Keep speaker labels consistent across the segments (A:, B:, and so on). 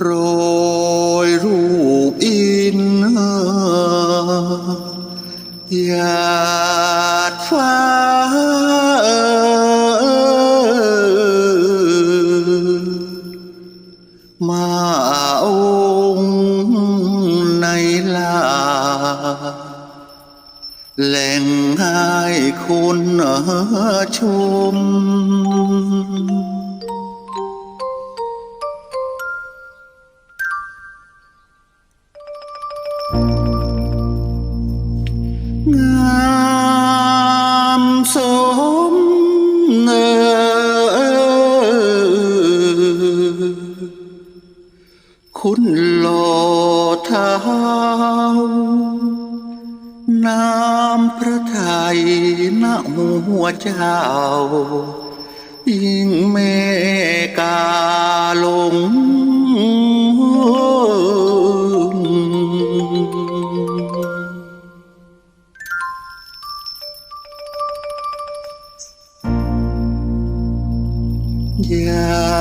A: โรยรูปอินหยาดฟ้ามาองในลาแหล่งให้คุณชมามสมเนอคุณหล่อเท้าน้ำพระทัยณหัวเจ้า ยิ่งเมกาลงย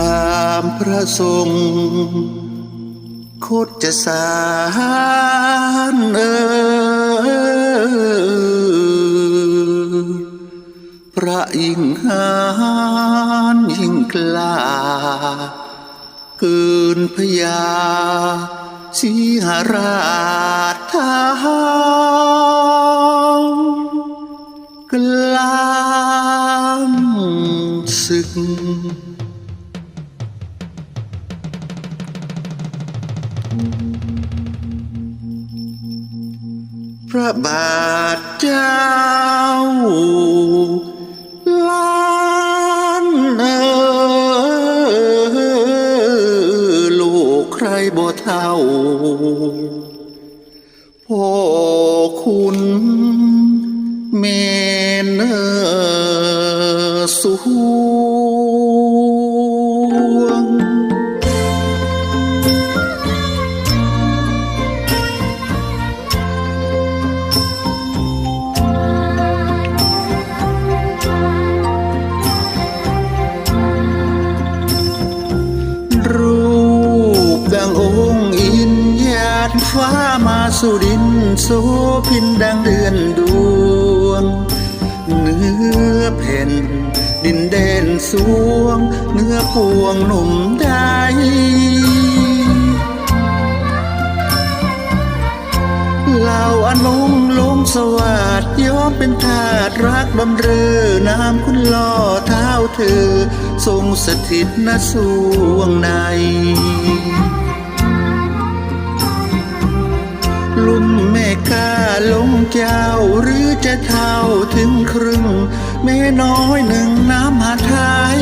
A: ามพระทรงโคตจะสารเออพระยิ่งหานยิ่งกล้าเกินพยาสีหรา พระบาทเจ้าล้านเออลูกใครบ่เท่าพ่อคุณเมนเออสว ฟ้ามาสู่ดินโสพินดังเดือนดวง เนื้อแผ่นดินแดนสวง เนื้อพวงหนุ่มใดเหล่าอนงลงสวัสดย้อมเป็นทาสรักบำเรอน้ำคุณล่อเท้าเธอ ทรงสถิตณสวงใน ลุ่มแม่กาลงเจ้าหรือจะเท่าถึงครึ่ง แม่น้อยหนึ่งน้ำหาไทย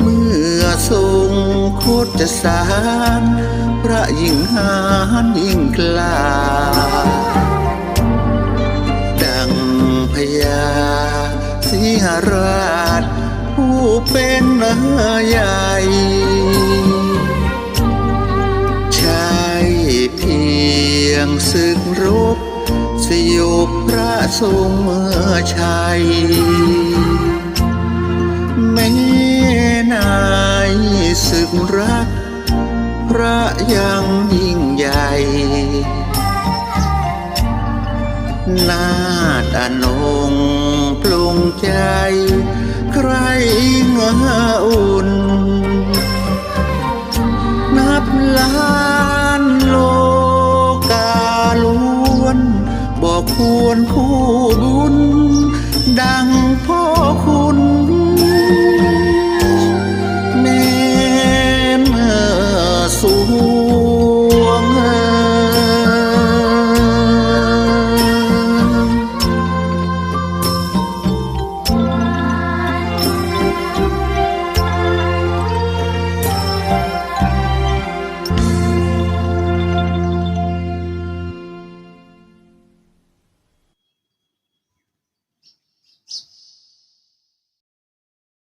A: เมื่อทรงโคตรจะสารพระยิ่งหานยิ่งกล้าดังพญาสิหราช ผู้เป็นเนื้อใหญ่ รบสยบพระทรงเมื่อชัยแม่นายศึกรัก พระยังยิ่งใหญ่นาดอนงปลงใจ ใครเงอ ควรคู่บุญ ดังพ่อคุณแม่นสวง